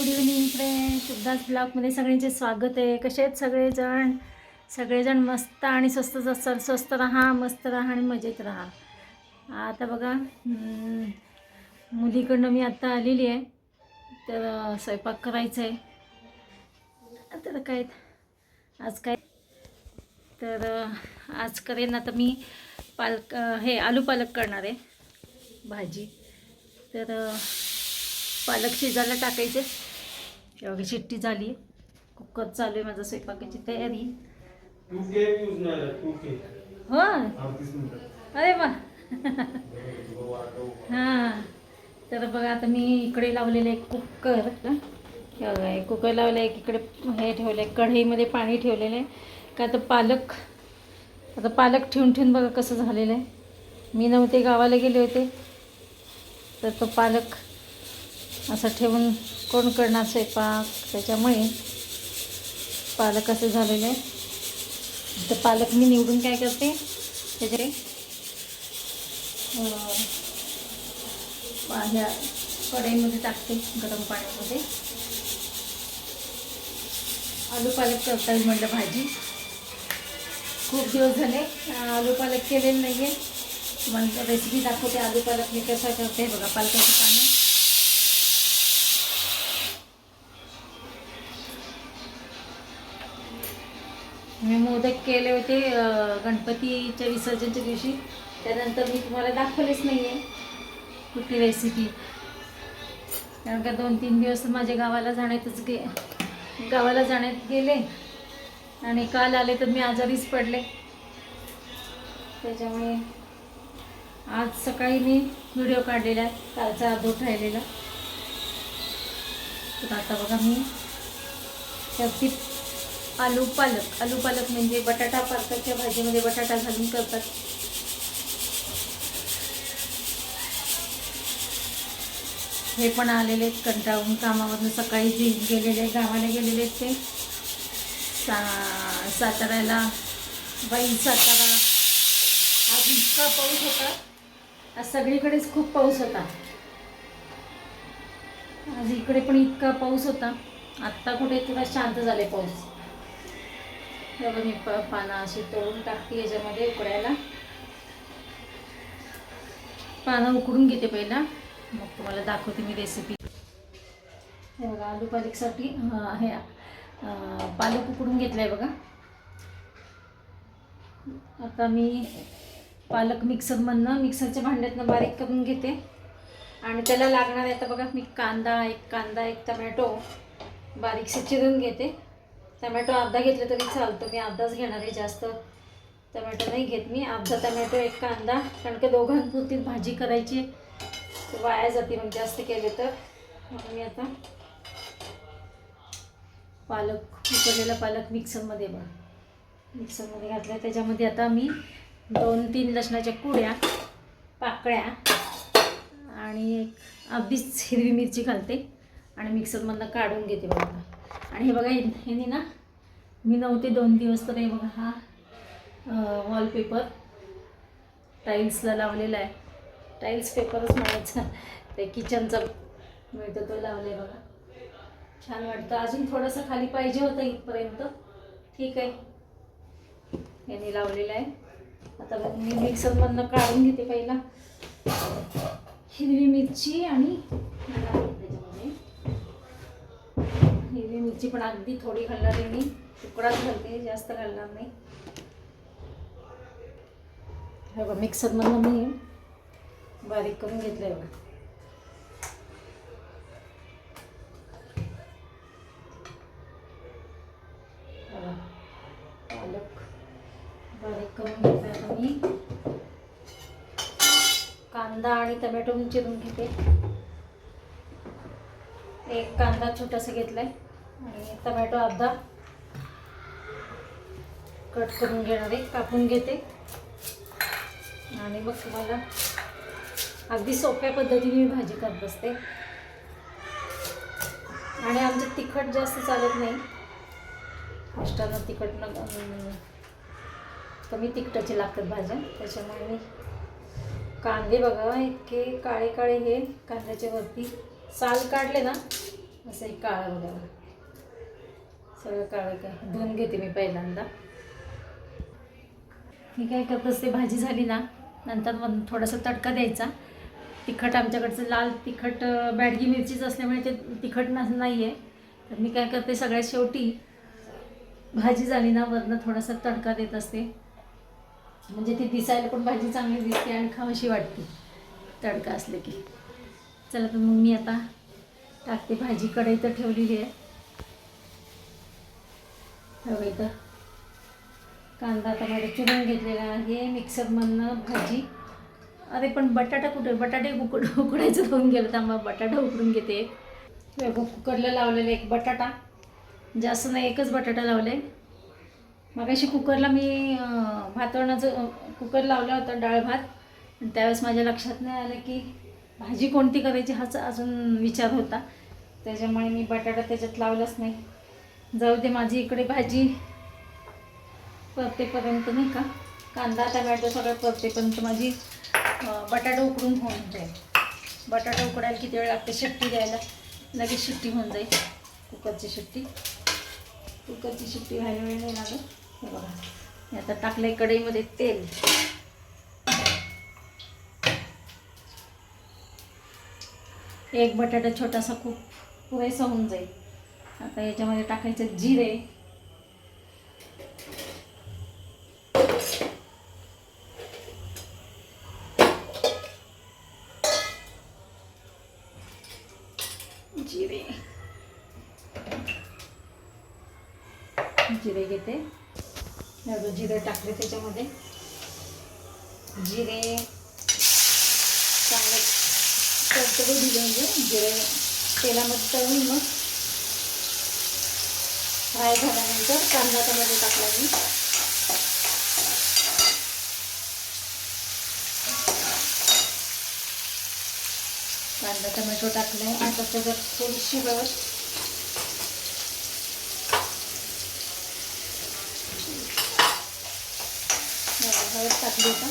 Good evening friend शुद्धाच ब्लॉगमध्ये सगळ्यांचे स्वागत आहे. कसे आहेत सगळेजण? सगळेजण मस्त आणि स्वस्त स्वस्त स्वस्त राहा मस्त राहा आणि मजेत राहा. आता बघा मुलीकडनं मी आत्ता आलेली आहे. तर स्वयंपाक करायचा आहे तर काय आज काय? तर आज करेन आता मी पालक हे आलू पालक करणार आहे भाजी. तर पालक शिजायला टाकायचे. तेव्हा शिट्टी झाली. कुकर चालू आहे माझा स्वयंपाकाची तयारी. हो अरे वा. हां. तर बघा आता मी इकडे लावलेलं आहे कुकर. कुकर लावलं आहे इकडे हे ठेवलं आहे कढईमध्ये पाणी ठेवलेलं आहे. का आता पालक आता पालक ठेवून ठेवून बघा कसं झालेलं आहे. मी नव्हते गावाला गेले होते. तर तो पालक असं ठेवून कोण करणार स्वयंपाक? त्याच्यामुळे पालक असं झालेलं आहे तर पालक मी निवडून काय करते? त्याच्याकडे ह्या कढईमध्ये टाकते गरम पाण्यामध्ये. आलू पालक करता येईल म्हटलं भाजी. खूप दिवस झाले आलू पालक केलेलं नाही आहे तुम्हाला रेसिपी दाखवते आलू पालक मी कसा करते बघा पालकाचं पाणी मी मोदक केले होते गणपतीच्या विसर्जनच्या दिवशी. त्यानंतर मी तुम्हाला दाखवलेच नाही आहे कुठली रेसिपी कारण का दोन तीन दिवस माझ्या गावाला जाण्यातच गे गावाला जाण्यात गेले. आणि काल आले तर मी आजारीच पडले. त्याच्यामुळे आज सकाळी मी व्हिडिओ काढलेला आहे कालचा अर्धोट राहिलेला. तर आता बघा मी त्या आलू पालक. आलू पालक म्हणजे बटाटा पालकाच्या भाजीमध्ये बटाटा घालून करतात. हे पण आलेले आहेत कंटाळून कामामधून. सकाळी जे गेलेले गावाला गेलेले आहेत ते. सा साताऱ्याला. बाई सातारा. आज इतका पाऊस होता. आज सगळीकडेच खूप पाऊस होता. आज इकडे पण इतका पाऊस होता. आत्ता कुठे थोडा शांत झाले पाऊस. बघा मी प पानं अशी तोडून टाकते याच्यामध्ये उकडायला. पानं उकडून घेते पहिला. मग तुम्हाला दाखवते मी रेसिपी हे बघा आलू पालकसाठी हे पालक उकडून घेतलं आहे बघा. आता मी पालक मिक्सरमधनं मिक्सरच्या भांड्यातनं बारीक करून घेते. आणि त्याला लागणार आहे आता बघा मी कांदा एक कांदा एक टमॅटो बारीकसे चिरून घेते. टमॅटो अर्धा घेतलं तरी चालतो मी अर्धाच घेणार आहे जास्त. टमॅटो नाही घेत मी अर्धा टमॅटो एक कांदा कारण की दोघांपुरती भाजी करायची वाया जाते मग जास्त केले तर. म्हणून मी आता पालक उकडलेला पालक मिक्सरमध्ये बघ. मिक्सरमध्ये घातला त्याच्यामध्ये आता मी दोन तीन लसणाच्या कुड्या पाकळ्या आणि एक अर्धीच हिरवी मिरची घालते आणि मिक्सरमधनं काढून घेते बघा आणि हे बघा हे ना मी नव्हते दोन दिवस तर हे बघा हा वॉलपेपर टाईल्सला लावलेला आहे. टाईल्स पेपरच म्हणायचा ते किचनचा मिळतो तो लावला आहे बघा. छान वाटतं. अजून थोडंसं खाली पाहिजे होतं इथपर्यंत. ठीक आहे. यांनी लावलेलं आहे. आता बघ मी मिक्सरमधनं काढून घेते पहिला. हिरवी मिरची आणि हिरवी मिरची पण अगदी थोडी घालणार आहे मी. तुकडाच घालते जास्त घालणार नाही. हे बघा मिक्सरमधनं मी बारीक करून घेतलं आहे बघा पालक बारीक करून घेतलं आता मी. कांदा आणि टमॅटो चिरून घेते. एक कांदा छोटासा घेतलाय. आणि टमॅटो अर्धा कट करून घेणार आहे कापून घेते. आणि मग तुम्हाला अगदी सोप्या पद्धतीने मी भाजी करत असते आणि आमचं तिखट जास्त चालत नाही. मिस्टरांना तिखट न कमी तिखटाची लागतात भाज्या. त्याच्यामुळे मी कांदे बघा इतके काळे काळे हे कांद्याच्या वरती साल काढले ना असं एक काळं बघा. सगळं काळं धुवून घेते मी पहिल्यांदा. मी काय करत असते भाजी झाली ना नंतर मग थोडासा तडका द्यायचा. तिखट आमच्याकडचं लाल तिखट बॅडगी मिरचीच असल्यामुळे ते तिखट ना नाही आहे तर मी काय करते सगळ्यात शेवटी भाजी झाली ना वरनं थोडासा तडका देत असते. म्हणजे ती दिसायला पण भाजी चांगली दिसते आणि खावशी वाटते. तडका असले की. चला तर मग मी आता टाकते भाजी कढई तर ठेवलेली आहे. हवं इथं. कांदा टमाटर चिरून घेतलेला आहे. मिक्सरमधनं भाजी. अरे पण बटाटा कुठे? बटाटे उकड उकडायचं होऊन गेलं तर मग बटाटा उकडून घेते. एक कुकरला लावलेला एक बटाटा. जास्त नाही एकच बटाटा लावले मगाशी कुकरला मी अं, भातवण्याचं कुकर लावला होता डाळ भात. त्यावेळेस माझ्या लक्षात नाही आलं की भाजी कोणती करायची हाच अजून विचार होता. त्याच्यामुळे मी बटाटा त्याच्यात लावलाच नाही. जाऊ दे माझी इकडे भाजी परतेपर्यंत नाही का? कांदा टमॅटो सगळं परतेपर्यंत माझी बटाटा उकडून होऊन जाईल. बटाटा उकडायला किती वेळ लागते? शिट्टी द्यायला. लगेच शिट्टी होऊन जाईल. कुकरची शिट्टी. कुकरची शिट्टी व्हायला वेळ नाही लागत. हे बघा. मी आता टाकलं कढईमध्ये तेल. एक बटाटा छोटासा खूप पुरेसा होऊन जाईल. आता याच्यामध्ये टाकायचं जिरे. जिरे. जिरे घेते. जिरे टाकले त्याच्यामध्ये. जिरे. चांगले तडतडू दिले म्हणजे जिरे. तेलामध्ये तळून मग फ्राय झाल्यानंतर कांदा त्यामध्ये टाकला मी. कांदा टमॅटो टाकले आता त्याच्यात थोडीशी हळद हळद टाकली होता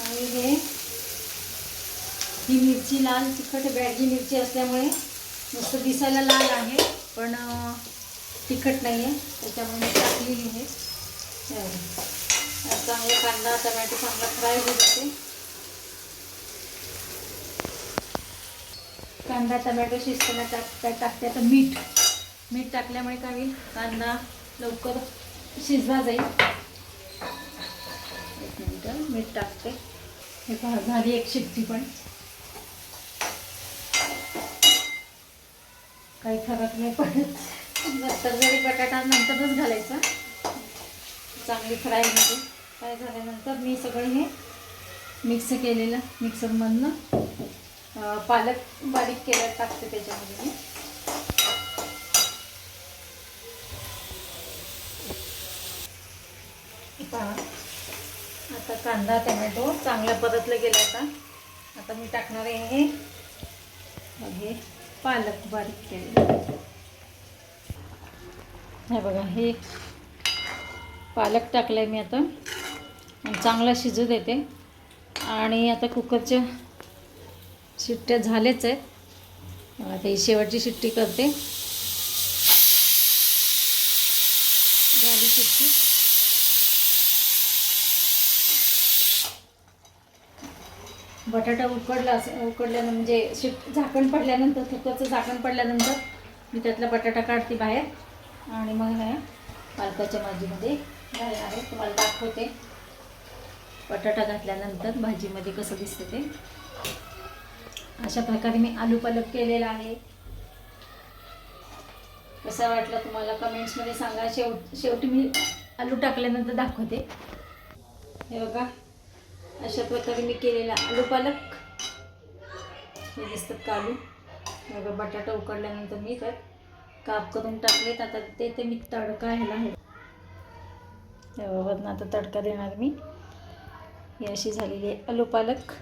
आणि हे ही मिरची लाल तिखट बॅडगी मिरची असल्यामुळे नुसतं दिसायला लाल आहे पण तिखट नाही आहे त्याच्यामुळे मी टाकलेली आहे. हे चांगला कांदा टमॅटो चांगला फ्राय होत होते. कांदा टमॅटो शिजताना टाक टाकते आता मीठ. मीठ टाकल्यामुळे काय होईल? कांदा लवकर शिजला जाईल. एक मिनटं मीठ टाकते. हे झाली एक शिट्टी पण. काही फरक नाही पडत. नंतर जरी बटाटा नंतरच घालायचा. चांगली फ्रायमध्ये फ्राय झाल्यानंतर मी सगळं हे मिक्स केलेलं मिक्सरमधनं पालक बारीक केलं टाकते त्याच्यामध्ये मी. पहा. आता कांदा टोमॅटो चांगला परतला गेला आता. आता मी टाकणार आहे हे. पालक बारीक केलेलं हे बघा हे पालक टाकलं आहे मी आता. आणि चांगला शिजू देते. आणि आता कुकरच्या शिट्ट्या झालेच आहेत. आता ही शेवटची शिट्टी करते झाली शिट्टी बटाटा उकडला असे उकडल्यानं म्हणजे शिफ्ट झाकण पडल्यानंतर कुकरचं झाकण पडल्यानंतर मी त्यातला बटाटा काढते बाहेर. आणि मग हे पालकाच्या भाजीमध्ये घालणार आहे. तुम्हाला दाखवते. बटाटा घातल्यानंतर भाजीमध्ये कसं दिसतं ते. अशा प्रकारे मी आलू पालक केलेला आहे. कसा वाटला तुम्हाला कमेंट्समध्ये सांगा. शेवट शेवटी मी आलू टाकल्यानंतर दाखवते. हे बघा. अशा प्रकारे मी केलेला आलू पालक. हे दिसतात का आलू? बघा बटाटा उकडल्यानंतर मी त्यात काप करून टाकलेत. आता ते ते मी तडका ह्याला हे बघा, वरनं आता तडका देणार मी. ही अशी झालेली आहे आलू पालक.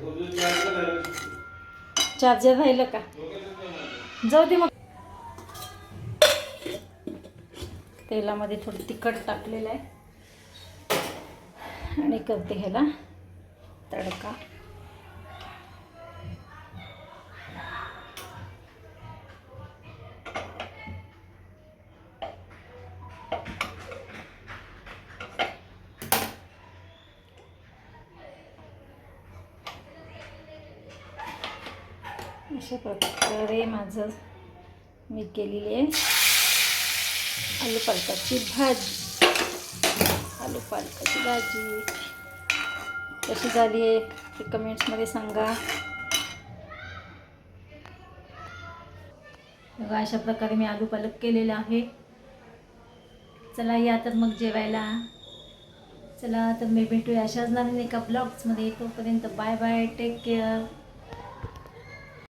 चार्जर राहिलं का? जाऊ दे मग. तेलामध्ये थोडं तिखट टाकलेलं आहे. आणि करते ह्याला. तडका. अशा प्रकारे माझं मी केलेली आहे. आलू पालकाची भाजी. आलू पालकाची भाजी. कशी झाली आहे? ते कमेंट्समध्ये सांगा. बघा अशा प्रकारे मी आलू पालक केलेला आहे. चला या तर मग जेवायला. चला तर मी भेटूया अशाच नाही एका ब्लॉग्समध्ये तोपर्यंत बाय बाय टेक केअर